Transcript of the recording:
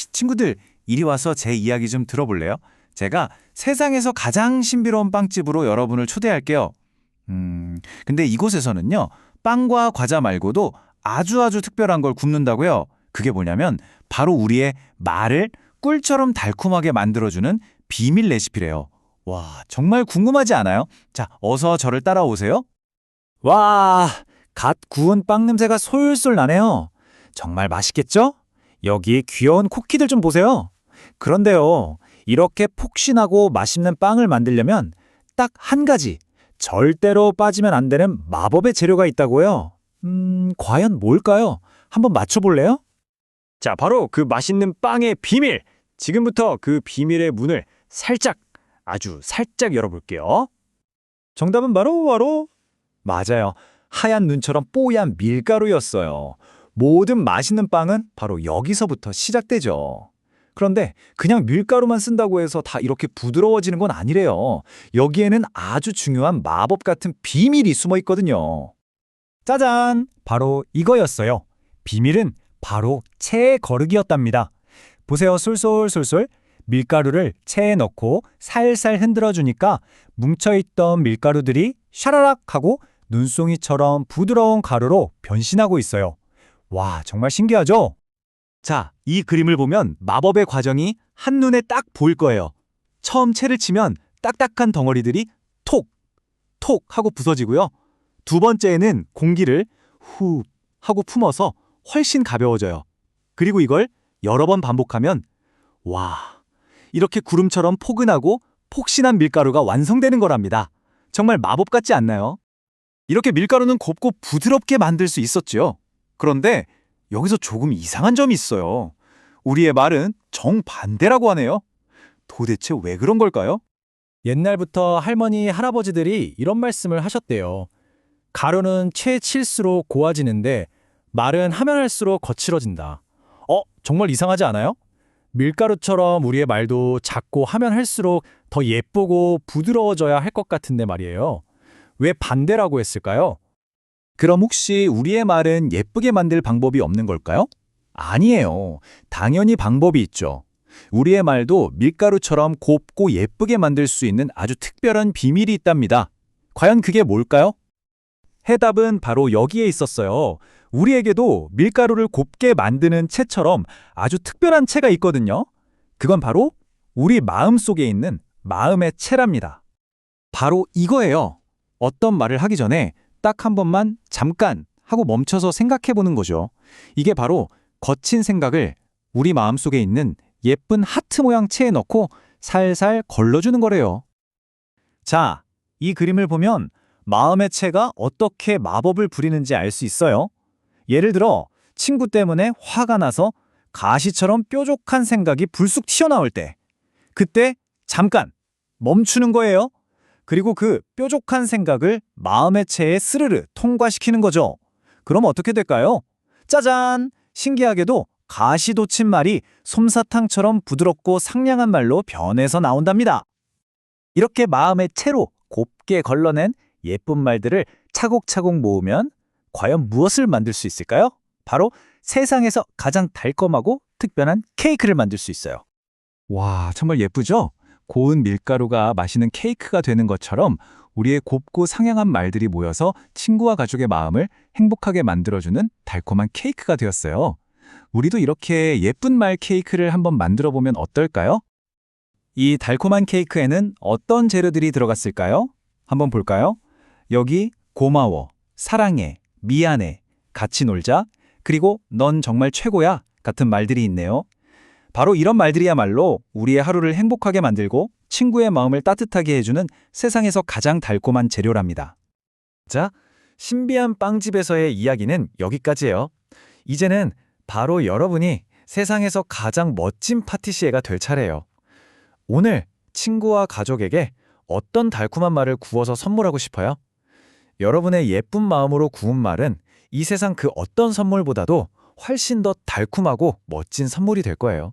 시- 친구들, 이리 와서 제 이야기 좀 들어볼래요? 제가 세상에서 가장 신비로운 빵집으로 여러분을 초대할게요. 음, 근데 이곳에서는요, 빵과 과자 말고도 아주 아주 특별한 걸 굽는다고요. 그게 뭐냐면 바로 우리의 말을 꿀처럼 달콤하게 만들어주는 비밀 레시피래요. 와, 정말 궁금하지 않아요? 자, 어서 저를 따라오세요. 와, 갓 구운 빵 냄새가 솔솔 나네요. 정말 맛있겠죠? 여기 귀여운 쿠키들 좀 보세요. 그런데요, 이렇게 폭신하고 맛있는 빵을 만들려면 딱 한 가지, 절대로 빠지면 안 되는 마법의 재료가 있다고요. 음, 과연 뭘까요? 한번 맞춰볼래요? 자, 바로 그 맛있는 빵의 비밀. 지금부터 그 비밀의 문을 살짝, 아주 살짝 열어볼게요. 정답은 바로 바로 맞아요. 하얀 눈처럼 뽀얀 밀가루였어요. 모든 맛있는 빵은 바로 여기서부터 시작되죠. 그런데 그냥 밀가루만 쓴다고 해서 다 이렇게 부드러워지는 건 아니래요. 여기에는 아주 중요한 마법 같은 비밀이 숨어 있거든요. 짜잔! 바로 이거였어요. 비밀은 바로 체의 거르기였답니다. 보세요, 솔솔솔솔. 밀가루를 체에 넣고 살살 흔들어 주니까 뭉쳐있던 밀가루들이 샤라락 하고 눈송이처럼 부드러운 가루로 변신하고 있어요. 와, 정말 신기하죠? 자, 이 그림을 보면 마법의 과정이 한눈에 딱 보일 거예요. 처음 채를 치면 딱딱한 덩어리들이 톡, 톡 하고 부서지고요. 두 번째에는 공기를 후 하고 품어서 훨씬 가벼워져요. 그리고 이걸 여러 번 반복하면 와, 이렇게 구름처럼 포근하고 폭신한 밀가루가 완성되는 거랍니다. 정말 마법 같지 않나요? 이렇게 밀가루는 곱고 부드럽게 만들 수 있었죠. 그런데 여기서 조금 이상한 점이 있어요. 우리의 말은 정반대라고 하네요. 도대체 왜 그런 걸까요? 옛날부터 할머니, 할아버지들이 이런 말씀을 하셨대요. 가루는 채 칠수록 고와지는데 말은 하면 할수록 거칠어진다. 어, 정말 이상하지 않아요? 밀가루처럼 우리의 말도 작고 하면 할수록 더 예쁘고 부드러워져야 할 것 같은데 말이에요. 왜 반대라고 했을까요? 그럼 혹시 우리의 말은 예쁘게 만들 방법이 없는 걸까요? 아니에요. 당연히 방법이 있죠. 우리의 말도 밀가루처럼 곱고 예쁘게 만들 수 있는 아주 특별한 비밀이 있답니다. 과연 그게 뭘까요? 해답은 바로 여기에 있었어요. 우리에게도 밀가루를 곱게 만드는 채처럼 아주 특별한 채가 있거든요. 그건 바로 우리 마음 속에 있는 마음의 채랍니다. 바로 이거예요. 어떤 말을 하기 전에 딱 한 번만 잠깐 하고 멈춰서 생각해 보는 거죠. 이게 바로 거친 생각을 우리 마음 속에 있는 예쁜 하트 모양 채에 넣고 살살 걸러주는 거래요. 자, 이 그림을 보면 마음의 채가 어떻게 마법을 부리는지 알 수 있어요. 예를 들어 친구 때문에 화가 나서 가시처럼 뾰족한 생각이 불쑥 튀어나올 때 그때 잠깐 멈추는 거예요. 그리고 그 뾰족한 생각을 마음의 체에 스르르 통과시키는 거죠. 그럼 어떻게 될까요? 짜잔! 신기하게도 가시 돋친 말이 솜사탕처럼 부드럽고 상냥한 말로 변해서 나온답니다. 이렇게 마음의 채로 곱게 걸러낸 예쁜 말들을 차곡차곡 모으면 과연 무엇을 만들 수 있을까요? 바로 세상에서 가장 달콤하고 특별한 케이크를 만들 수 있어요. 와, 정말 예쁘죠? 고운 밀가루가 맛있는 케이크가 되는 것처럼 우리의 곱고 상냥한 말들이 모여서 친구와 가족의 마음을 행복하게 만들어주는 달콤한 케이크가 되었어요. 우리도 이렇게 예쁜 말 케이크를 한번 만들어 보면 어떨까요? 이 달콤한 케이크에는 어떤 재료들이 들어갔을까요? 한번 볼까요? 여기 고마워, 사랑해, 미안해, 같이 놀자, 그리고 넌 정말 최고야 같은 말들이 있네요. 바로 이런 말들이야말로 우리의 하루를 행복하게 만들고 친구의 마음을 따뜻하게 해주는 세상에서 가장 달콤한 재료랍니다. 자, 신비한 빵집에서의 이야기는 여기까지예요. 이제는 바로 여러분이 세상에서 가장 멋진 파티시에가 될 차례예요. 오늘 친구와 가족에게 어떤 달콤한 말을 구워서 선물하고 싶어요? 여러분의 예쁜 마음으로 구운 말은 이 세상 그 어떤 선물보다도 훨씬 더 달콤하고 멋진 선물이 될 거예요.